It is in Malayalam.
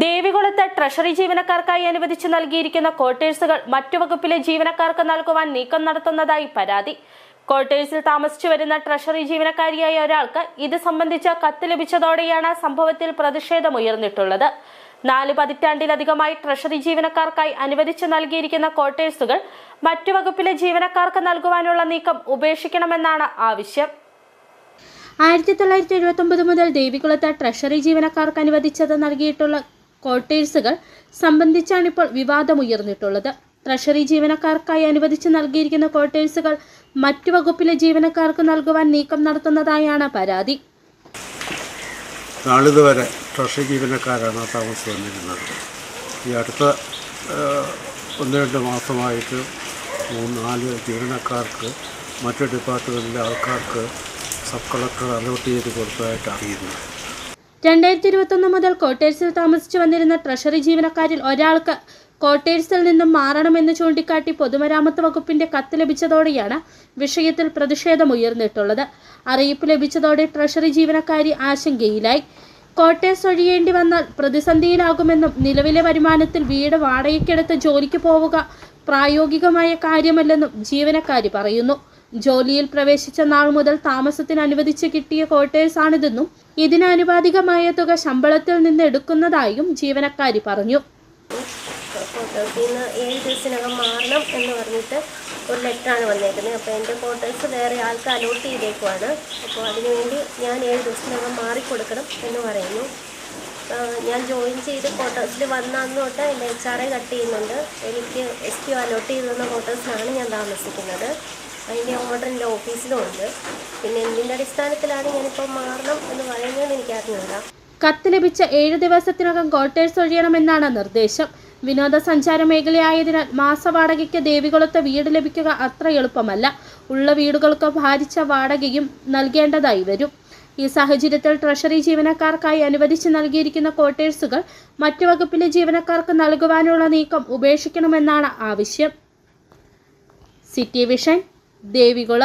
ദേവികുളത്ത് ട്രഷറി ജീവനക്കാർക്കായി അനുവദിച്ചു നൽകിയിരിക്കുന്ന ക്വാർട്ടേഴ്സുകൾ മറ്റു വകുപ്പിലെ ജീവനക്കാർക്ക് നൽകുവാൻ നീക്കം നടത്തുന്നതായി പരാതി. ക്വാർട്ടേഴ്സിൽ താമസിച്ചു വരുന്ന ട്രഷറി ജീവനക്കാരിയായ ഒരാൾക്ക് ഇത് സംബന്ധിച്ച കത്ത് ലഭിച്ചതോടെയാണ് സംഭവത്തിൽ പ്രതിഷേധമുയർന്നിട്ടുള്ളത് നാല് പതിറ്റാണ്ടിലധികമായി ട്രഷറി ജീവനക്കാർക്കായി അനുവദിച്ചു നൽകിയിരിക്കുന്ന ക്വാർട്ടേഴ്സുകൾ മറ്റു വകുപ്പിലെ ജീവനക്കാർക്ക് നൽകുവാനുള്ള നീക്കം ഉപേക്ഷിക്കണമെന്നാണ് ആവശ്യം. ആയിരത്തി തൊള്ളായിരത്തി എഴുപത്തി ഒമ്പത് മുതൽ ദേവികുളത്ത് ട്രഷറി ജീവനക്കാർക്ക് അനുവദിച്ചത് നൽകിയിട്ടുള്ള ക്വാർട്ടേഴ്സുകൾ സംബന്ധിച്ചാണിപ്പോൾ വിവാദമുയർന്നിട്ടുള്ളത്. ട്രഷറി ജീവനക്കാർക്കായി അനുവദിച്ച് നൽകിയിരിക്കുന്ന ക്വാർട്ടേഴ്സുകൾ മറ്റു വകുപ്പിലെ ജീവനക്കാർക്ക് നൽകുവാൻ നീക്കം നടത്തുന്നതായാണ് പരാതി. നാളിതുവരെ ട്രഷറി ജീവനക്കാരാണ് താമസിച്ച് വന്നിരുന്നത്. ഈ അടുത്ത ഒന്ന് രണ്ട് മാസമായിട്ട് മൂന്ന് നാല് ജീവനക്കാർക്ക് മറ്റു ഡിപ്പാർട്ട്മെന്റിലെ ആൾക്കാർക്ക് സബ് കളക്ടർ അലോട്ട് ചെയ്ത് കൊടുത്തതായിട്ട് അറിയുന്നു. രണ്ടായിരത്തി ഇരുപത്തൊന്ന് മുതൽ ക്വാർട്ടേഴ്സിൽ താമസിച്ചു വന്നിരുന്ന ട്രഷറി ജീവനക്കാരിൽ ഒരാൾക്ക് ക്വാർട്ടേഴ്സിൽ നിന്നും മാറണമെന്ന് ചൂണ്ടിക്കാട്ടി പൊതുമരാമത്ത് വകുപ്പിന്റെ കത്ത് ലഭിച്ചതോടെയാണ് വിഷയത്തിൽ പ്രതിഷേധം ഉയർന്നിട്ടുള്ളത്. അറിയിപ്പ് ലഭിച്ചതോടെ ട്രഷറി ജീവനക്കാരി ആശങ്കയിലായി. കോട്ടേഴ്സ് ഒഴിയേണ്ടി വന്നാൽ പ്രതിസന്ധിയിലാകുമെന്നും നിലവിലെ വരുമാനത്തിൽ വീട് വാടകയ്ക്കെടുത്ത് ജോലിക്ക് പോവുക പ്രായോഗികമായ കാര്യമല്ലെന്നും ജീവനക്കാരി പറയുന്നു. ജോലിയിൽ പ്രവേശിച്ച നാൾ മുതൽ താമസത്തിന് അനുവദിച്ച് കിട്ടിയ ക്വാർട്ടേഴ്സ് ആണിതെന്നും ഇതിന് ആനുപാതികമായ തുക ശമ്പളത്തിൽ നിന്ന് എടുക്കുന്നതായും ജീവനക്കാരി പറഞ്ഞു. ഏഴ് ദിവസത്തിനകം മാറണം എന്ന് പറഞ്ഞിട്ട് ഒരു ലെറ്ററാണ് വന്നേക്കുന്നത്. അപ്പോൾ എന്റെ ക്വാർട്ടേഴ്സ് വേറെ ആൾക്ക് അലോട്ട് ചെയ്തേക്കുവാണ്. അപ്പോൾ അതിനുവേണ്ടി ഞാൻ ഏഴ് ദിവസത്തിനകം മാറിക്കൊടുക്കണം എന്ന് പറയുന്നു. ഞാൻ ജോയിൻ ചെയ്ത് ക്വാർട്ടേഴ്സിൽ വന്ന അന്ന് തൊട്ട് എന്റെ എച്ച് ആർ കട്ട് ചെയ്യുന്നുണ്ട്. എനിക്ക് എസ് ക്യു അലോട്ട് ചെയ്തുതന്ന ക്വാർട്ടേഴ്സിലാണ് ഞാൻ താമസിക്കുന്നത്. അതിന്റെ ഓർഡർ എന്റെ ഓഫീസിലും ഉണ്ട് പിന്നെ എന്തിന്റെ അടിസ്ഥാനത്തിലാണ് ഞാനിപ്പോൾ മാറണം എന്ന് പറയുന്നത് എനിക്ക് അറിഞ്ഞില്ല കത്ത് ലഭിച്ച ഏഴ് ദിവസത്തിനകം ക്വാർട്ടേഴ്സ് ഒഴിയണമെന്നാണ് നിർദ്ദേശം. വിനോദസഞ്ചാര മേഖലയായതിനാൽ മാസവാടകയ്ക്ക് ദേവികുളത്ത് വീട് ലഭിക്കുക അത്ര എളുപ്പമല്ല. ഉള്ള വീടുകൾക്ക് ഭാരിച്ച വാടകയും നൽകേണ്ടതായി വരും. ഈ സാഹചര്യത്തിൽ ട്രഷറി ജീവനക്കാർക്കായി അനുവദിച്ച് നൽകിയിരിക്കുന്ന ക്വാർട്ടേഴ്സുകൾ മറ്റു വകുപ്പിലെ ജീവനക്കാർക്ക് നൽകുവാനുള്ള നീക്കം ഉപേക്ഷിക്കണമെന്നാണ് ആവശ്യം. City vision ದೇವಿಗಳ